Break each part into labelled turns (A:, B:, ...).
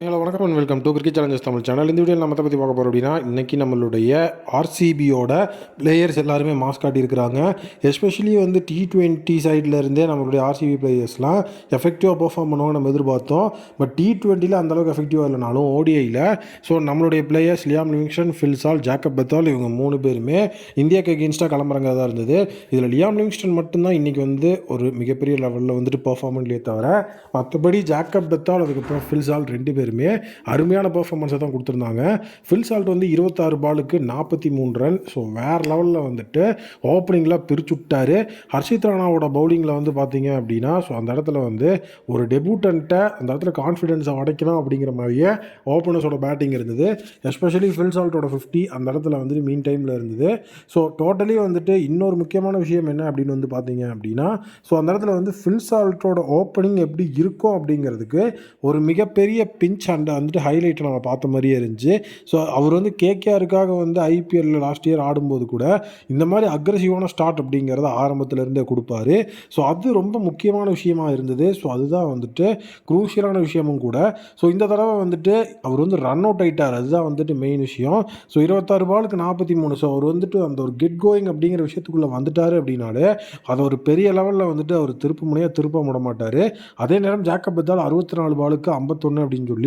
A: Hello வணக்கம் and welcome to cricket challenges Tamil channel இந்த video நம்ம பற்றி பார்க்க போகிறோம் அப்படின்னா இன்றைக்கி நம்மளுடைய ஆர்சிபியோட பிளேயர்ஸ் எல்லாருமே மாஸ் காட்டியிருக்கிறாங்க. எஸ்பெஷலி வந்து டி டுவெண்ட்டி சைட்லேருந்தே நம்மளுடைய ஆர்சிபி பிளேயர்ஸ்லாம் எஃபெக்டிவாக பர்ஃபார்ம் பண்ணுவாங்க நம்ம எதிர்பார்த்தோம். பட் டி ட்வெண்ட்டியில் அந்தளவுக்கு எஃபெக்டிவாக இல்லைனாலும் ஓடிஐயில் ஸோ நம்மளுடைய players Liam Livingstone Phil Salt Jacob Bethell இவங்க மூணு பேருமே இந்தியாவுக்கு எகேன்ஸ்டாக கிளம்புறங்கிறதா தான் இருந்தது. இதில் லியாம் லிவிங்ஸ்டன் மட்டும்தான் இன்றைக்கி வந்து ஒரு மிகப்பெரிய லெவலில் வந்துட்டு பெர்ஃபார்மன்ஸ்லேயே தவிர மற்றபடி ஜாக்கப் பெத்தால் அதுக்கப்புறம் ஃபில்சால் ரெண்டு பேர் பேருமே அருமையான பெர்ஃபார்மன்ஸை தான் கொடுத்துருந்தாங்க. ஃபில் சால்ட் வந்து இருபத்தாறு பாலுக்கு நாற்பத்தி மூணு ரன் ஸோ வேறு லெவலில் வந்துட்டு ஓப்பனிங்கில் பிரிச்சு விட்டார். ஹர்ஷித் ராணாவோட பவுலிங்கில் வந்து பார்த்தீங்க அப்படின்னா ஸோ அந்த இடத்துல வந்து ஒரு டெபியூட்டன்ட்டை அந்த இடத்துல கான்ஃபிடென்ஸை உடைக்கணும் அப்படிங்கிற மாதிரியே ஓப்பனர்ஸோட பேட்டிங் இருந்தது. எஸ்பெஷலி ஃபில் சால்ட்டோட ஃபிஃப்டி அந்த இடத்துல வந்துட்டு மீன் டைமில் இருந்தது. ஸோ டோட்டலி வந்துட்டு இன்னொரு முக்கியமான விஷயம் என்ன அப்படின்னு வந்து பார்த்தீங்க அப்படின்னா ஸோ அந்த இடத்துல வந்து ஃபில் சால்ட்டோட ஓப்பனிங் எப்படி இருக்கும் அப்படிங்கிறதுக்கு ஒரு மிகப்பெரிய பிஞ்ச் அண்ட் வந்துட்டு ஹைலைட்டை நம்ம பார்த்த மாதிரியே இருந்துச்சு. ஸோ அவர் வந்து கேகேஆருக்காக வந்து ஐபிஎல்லில் லாஸ்ட் இயர் ஆடும்போது கூட இந்த மாதிரி அக்ரஸிவான ஸ்டார்ட் அப்படிங்கிறத ஆரம்பத்துலேருந்தே கொடுப்பாரு. ஸோ அது ரொம்ப முக்கியமான விஷயமா இருந்தது. ஸோ அதுதான் வந்துட்டு குரூஷியலான விஷயமும் கூட. ஸோ இந்த தடவை வந்துட்டு அவர் வந்து ரன் அவுட் ஆயிட்டார். அதுதான் வந்துட்டு மெயின் விஷயம். ஸோ இருபத்தாறு பாலுக்கு நாற்பத்தி மூணு. ஸோ அவர் வந்துட்டு அந்த ஒரு கெட் கோயிங் அப்படிங்கிற விஷயத்துக்குள்ளே வந்துட்டார் அப்படின்னாலே அதை ஒரு பெரிய லெவலில் வந்துட்டு அவர் திருப்பு முனையாக திருப்ப விட மாட்டார். அதே நேரம் ஜாக்கப் பத்தால் அறுபத்தி நாலு பாலுக்கு ஐம்பத்தொன்று அப்படின்னு சொல்லி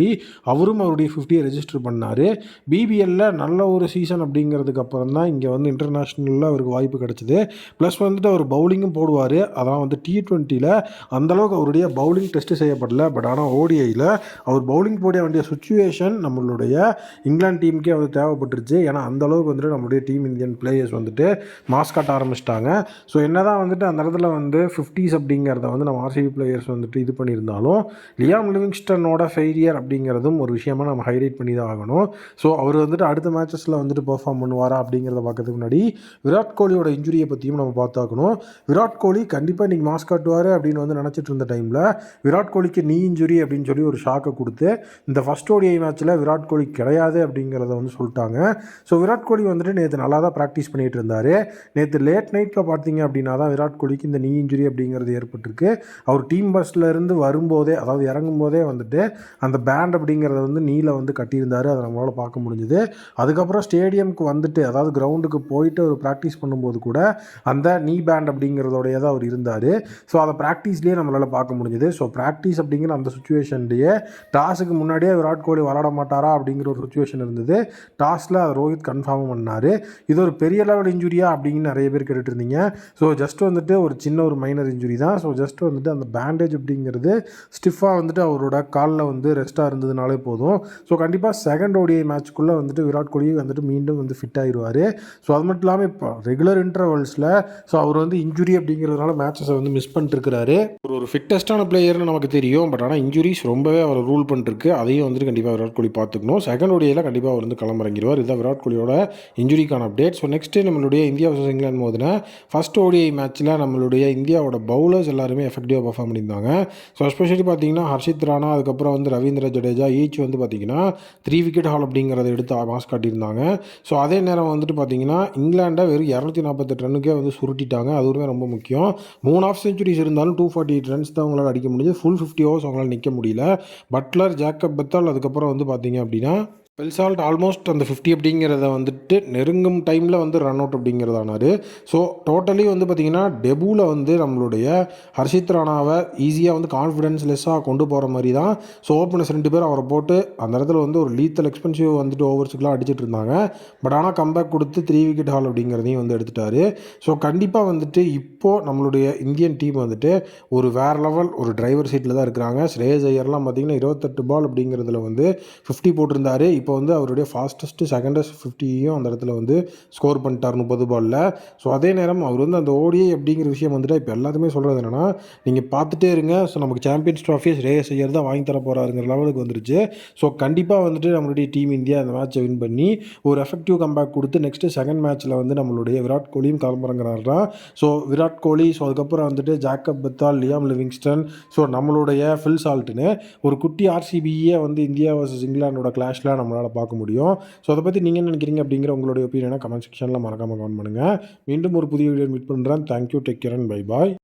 A: அவரும் அவருடைய ஃபிஃப்டியை ரெஜிஸ்டர் பண்ணார். பிபிஎல்ல நல்ல ஒரு சீசன் அப்படிங்கிறதுக்கு அப்புறம் தான் இங்கே வந்து இன்டர்நேஷ்னலில் அவருக்கு வாய்ப்பு கிடச்சிது. ப்ளஸ் வந்துட்டு அவர் பவுலிங்கும் போடுவார். அதெல்லாம் வந்து டி ட்வெண்ட்டியில் அந்தளவுக்கு அவருடைய பவுலிங் டெஸ்ட் செய்யப்படல. பட் ஆனால் ஓடிஐயில் அவர் பவுலிங் போட வேண்டிய சுச்சுவேஷன் நம்மளுடைய இங்கிலாந்து டீமுக்கே வந்து தேவைப்பட்டுருச்சு. ஏன்னா அந்தளவுக்கு வந்துட்டு நம்மளுடைய டீம் இந்தியன் பிளேயர்ஸ் வந்துட்டு மாஸ் காட்ட ஆரம்பிச்சிட்டாங்க. ஸோ என்ன தான் வந்துட்டு அந்த இடத்துல வந்து ஃபிஃப்டிஸ் அப்படிங்கிறத வந்து நம்ம ஆர்சிபி பிளேயர்ஸ் வந்துட்டு இது பண்ணியிருந்தாலும் லியாம் லிவிங்ஸ்டனோட ஃபெயிலியர் அப்படிங்கிறதும் ஒரு விஷயமா நம்ம ஹைலைட் பண்ணி தான் ஆகணும். ஸோ அவர் வந்துட்டு அடுத்த மேட்சஸில் வந்துட்டு பெர்ஃபார்ம் பண்ணுவாரா அப்படிங்கிறத பார்க்கறதுக்கு முன்னாடி விராட் கோலியோட இன்ஜுரியை பற்றியும் நம்ம பார்த்தாக்கணும் விராட் கோலி கண்டிப்பாக இன்றைக்கி மாஸ்க் காட்டுவார் அப்படின்னு வந்து நினச்சிட்டு இருந்த டைமில் விராட் கோலிக்கு நீ இன்ஜுரி அப்படின்னு சொல்லி ஒரு ஷாக்கை கொடுத்து இந்த ஃபஸ்ட் ஓடிஐ மேட்ச்சில் விராட் கோலி கிடையாது அப்படிங்கிறத வந்து சொல்லிட்டாங்க. ஸோ விராட் கோலி வந்துட்டு நேற்று நல்லா தான் ப்ராக்டிஸ் பண்ணிகிட்டு இருந்தார் நேற்று லேட் நைட்டில் பார்த்தீங்க அப்படின்னா தான் விராட் கோலிக்கு இந்த நீ இன்ஜுரி அப்படிங்கிறது ஏற்பட்டிருக்கு. அவர் டீம் பஸ்லேருந்து வரும்போதே அதாவது இறங்கும் போதே வந்துட்டு அந்த பேண்ட் அப்படிங்கிறத வந்து நீல வந்து கட்டியிருந்தார். அதை நம்மளால் பார்க்க முடிஞ்சுது. அதுக்கப்புறம் ஸ்டேடியம்க்கு வந்துட்டு அதாவது கிரவுண்டுக்கு போயிட்டு ஒரு ப்ராக்டிஸ் பண்ணும்போது கூட அந்த நீ பேண்ட் அப்படிங்கிறதோடைய தான் அவர் இருந்தார். ஸோ அதை ப்ராக்டிஸ்லேயே நம்மளால் பார்க்க முடிஞ்சுது. ஸோ ப்ராக்டிஸ் அப்படிங்கிற அந்த சுச்சுவேஷன்லேயே டாஸுக்கு முன்னாடியே விராட் கோலி விளாட மாட்டாரா அப்படிங்கிற ஒரு சுச்சுவேஷன் இருந்தது. டாஸில் அதை ரோஹித் கன்ஃபார்ம் பண்ணார். இது ஒரு பெரிய லெவல் இன்ஜுரியா அப்படின்னு நிறைய பேர் கேட்டுட்டு இருந்தீங்க ஸோ ஜஸ்ட் வந்துட்டு ஒரு சின்ன ஒரு மைனர் இன்ஜுரி தான். ஸோ ஜஸ்ட் வந்துட்டு அந்த பேண்டேஜ் அப்படிங்கிறது ஸ்டிஃபாக வந்துட்டு அவரோட காலில் வந்து ரெஸ்ட்டாக இருந்ததுனாலே போதும். ஸோ கண்டிப்பாக செகண்ட் ஓடிஐ மேட்ச்க்குள்ளே வந்துட்டு விராட் கோலி வந்துட்டு மீண்டும் வந்து ஃபிட் ஆயிடுவார். ஸோ அது மட்டும் இல்லாமல் இப்போ ரெகுலர் இன்டர்வல்ஸில் ஸோ அவர் வந்து இன்ஜுரி அப்படிங்கிறதுனால மேட்சஸை வந்து மிஸ் பண்ணிட்டுருக்கிறாரு. ஒரு ஒரு ஃபிட்டஸ்டான பிளேயர்னு நமக்கு தெரியும். பட் ஆனால் இன்ஜுரிஸ் ரொம்பவே அவர் ரூல் பண்ணிருக்கு அதையும் வந்துட்டு கண்டிப்பாக விராட் கோலி பார்த்துக்கணும். செகண்ட் ஓடியில் கண்டிப்பாக அவர் வந்து களமிறங்கிடுவார். இதுதான் விராட் கோலியோட இன்ஜுரிக்கான அப்டேட் ஸோ நெக்ஸ்ட்டு நம்மளுடைய இந்தியா வர்சஸ் இங்கிலாந்து மோதினா ஃபஸ்ட் ஓடிஐ மேட்ச்சில் நம்மளுடைய இந்தியாவோட பவுலர்ஸ் எல்லாருமே எஃபெக்டிவாக பர்ஃபார்ம் பண்ணியிருந்தாங்க. ஸோ எஸ்பெஷலி பார்த்தீங்கன்னா ஹர்ஷித் ராணா அதுக்கப்புறம் வந்து ரவீந்திர ஜடேஜா ஈச் வந்து பார்த்தீங்கன்னா த்ரீ விக்கெட் ஹால் அப்படிங்கிறத எடுத்து மாஸ் காட்டியிருந்தாங்க. ஸோ அதே நேரம் வந்துட்டு பார்த்தீங்கன்னா இங்கிலாண்டை வெறும் இரநூத்தி நாற்பத்தெட்டு ரன்னுக்கே வந்து சுருட்டிட்டாங்க. அதுவுமே ரொம்ப முக்கியம். மூணு ஆஃப் செஞ்சுரிஸ் இருந்தாலும் டூ ஃபார்ட்டி எயிட் ரன்ஸ் தான் அவங்களால் அடிக்க முடிஞ்சு ஃபுல் ஃபிஃப்டி ஓவர்ஸ் அவங்களால் நிற்க முடியல. பட்லர் ஜாக்கப் பெத்தால் அதுக்கப்புறம் வந்து பார்த்தீங்க அப்படின்னா பெல்சால்ட் ஆல்மோஸ்ட் அந்த ஃபிஃப்டி அப்படிங்கிறத வந்துட்டு நெருங்கும் டைமில் வந்து ரன் அவுட் அப்படிங்கிறதானார். ஸோ டோட்டலி வந்து பார்த்திங்கன்னா டெபுவில் வந்து நம்மளுடைய ஹர்ஷித் ராணாவை ஈஸியாக வந்து கான்ஃபிடன்ஸ் லெஸ்ஸாக கொண்டு போகிற மாதிரி தான் ஸோ ஓப்பனர்ஸ் ரெண்டு பேர் அவரை போட்டு அந்த இடத்துல வந்து ஒரு லீத்தல் எக்ஸ்பென்சிவ் வந்துட்டு ஓவர்ஸுக்கெலாம் அடிச்சிட்டு இருந்தாங்க. பட் ஆனால் கம்பேக் கொடுத்து த்ரீ விக்கெட் ஹால் அப்படிங்கிறதையும் வந்து எடுத்துட்டாரு. ஸோ கண்டிப்பாக வந்துட்டு இப்போது நம்மளுடைய இந்தியன் டீம் வந்துட்டு ஒரு வேறு லெவல் ஒரு டிரைவர் சீட்டில் தான் இருக்கிறாங்க. ஸ்ரேயஸ் ஐயர்லாம் பார்த்திங்கன்னா இருபத்தெட்டு பால் அப்படிங்கிறதுல வந்து ஃபிஃப்டி போட்டிருந்தாரு. இப்போ இப்போ வந்து அவருடைய ஃபாஸ்டஸ்ட்டு செகண்டஸ்ட் ஃபிஃப்டியும் அந்த இடத்துல வந்து ஸ்கோர் பண்ணிட்டார் முப்பது பாலில் ஸோ அதே நேரம் அவர் வந்து அந்த ஓடிஐ அப்படிங்கிற விஷயம் வந்துட்டு இப்போ எல்லாத்துமே சொல்கிறது என்னென்னா நீங்கள் பார்த்துட்டே இருங்க. ஸோ நமக்கு சாம்பியன்ஸ் ட்ராஃபியை ஸ்ரேயஸ் ஐயர் தான் வாங்கி தர போகிறாருங்கிற லெவலுக்கு வந்துருச்சு. ஸோ கண்டிப்பாக வந்துட்டு நம்மளுடைய டீம் இந்தியா அந்த மேட்ச்சை வின் பண்ணி ஒரு எஃபெக்டிவ் கம்பேக் கொடுத்து நெக்ஸ்ட்டு செகண்ட் மேட்ச்சில் வந்து நம்மளுடைய விராட் கோலியும் கிளம்புறங்கிறாரா ஸோ விராட் கோலி ஸோ அதுக்கப்புறம் வந்துட்டு Jacob Bethell Liam Livingstone. So நம்மளுடைய ஃபில் சால்ட்டுன்னு ஒரு குட்டி ஆர்சிபியே வந்து இந்தியா வர்சஸ் இங்கிலாண்டோட கிளாஷில் நம்மளால் பார்க்க முடியும். ஸோ அதை பற்றி நீங்கள் என்ன நினைக்கிறீங்க அப்படிங்கிற உங்களுடைய ஒப்பீனியனை கமெண்ட் செக்ஷனில் மறக்காமல் கமெண்ட் பண்ணுங்கள் மீண்டும் ஒரு புதிய வீடியோ மீட் பண்ணுறேன் thank you take care and bye bye